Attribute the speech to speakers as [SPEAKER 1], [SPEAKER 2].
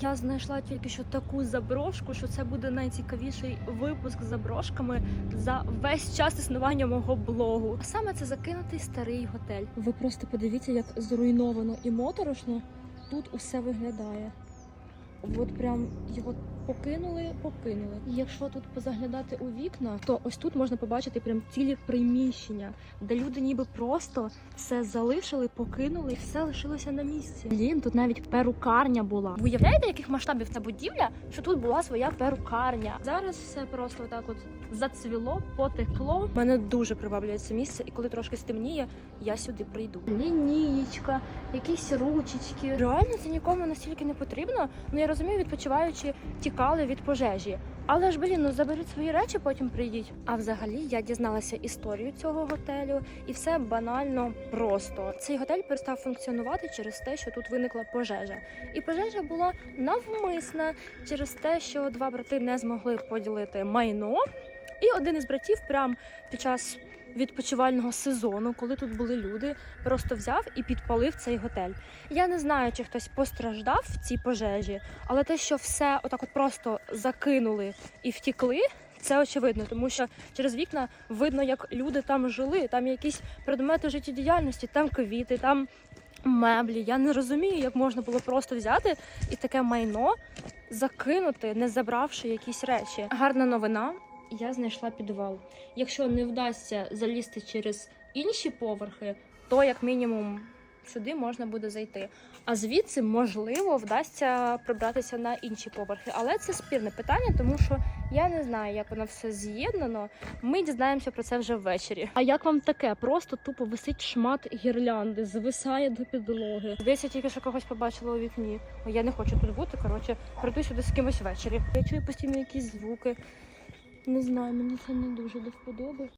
[SPEAKER 1] Я знайшла тільки що таку заброшку, що це буде найцікавіший випуск з заброшками за весь час існування мого блогу. А Саме це закинутий старий готель. Ви просто подивіться, як зруйновано і моторошно тут усе виглядає. От прям його покинули, покинули. І Якщо тут позаглядати у вікна, то ось тут можна побачити прям цілі приміщення, де люди ніби просто все залишили, покинули, і все лишилося на місці. Блін, тут навіть перукарня була. Ви уявляєте, яких масштабів ця будівля? Що тут була своя перукарня? Зараз все просто так от зацвіло, потекло. Мене дуже приваблює це місце, і коли трошки стемніє, я сюди прийду. Лінієчка, якісь ручечки. Реально це нікому настільки не потрібно. Ну я розумію, відпочиваючи тікали від пожежі. Але ж блін, ну заберіть свої речі, потім прийдіть. А взагалі я дізналася історію цього готелю, і все банально просто. Цей готель перестав функціонувати через те, що тут виникла пожежа. І пожежа була навмисна через те, що два брати не змогли поділити майно. І один із братів, прям під час відпочивального сезону, коли тут були люди, просто взяв і підпалив цей готель. Я не знаю, чи хтось постраждав в цій пожежі, але те, що все отак от просто закинули і втікли. Це очевидно, тому що через вікна видно, як люди там жили. Там якісь предмети життєдіяльності, там квіти, там меблі. Я не розумію, як можна було просто взяти і таке майно закинути, не забравши якісь речі. Гарна новина. Я знайшла підвал. Якщо не вдасться залізти через інші поверхи, то як мінімум сюди можна буде зайти. А звідси можливо вдасться пробратися на інші поверхи. Але це спірне питання, тому що я не знаю, як воно все з'єднано. Ми дізнаємося про це вже ввечері. А як вам таке? Просто тупо висить шмат гірлянди, звисає до підлоги. Десь я тільки що когось побачила у вікні. О, я не хочу тут бути. Коротше, прийду сюди з кимось ввечері. Я чую постійно якісь звуки. Не знаю, мені це не дуже до вподоби.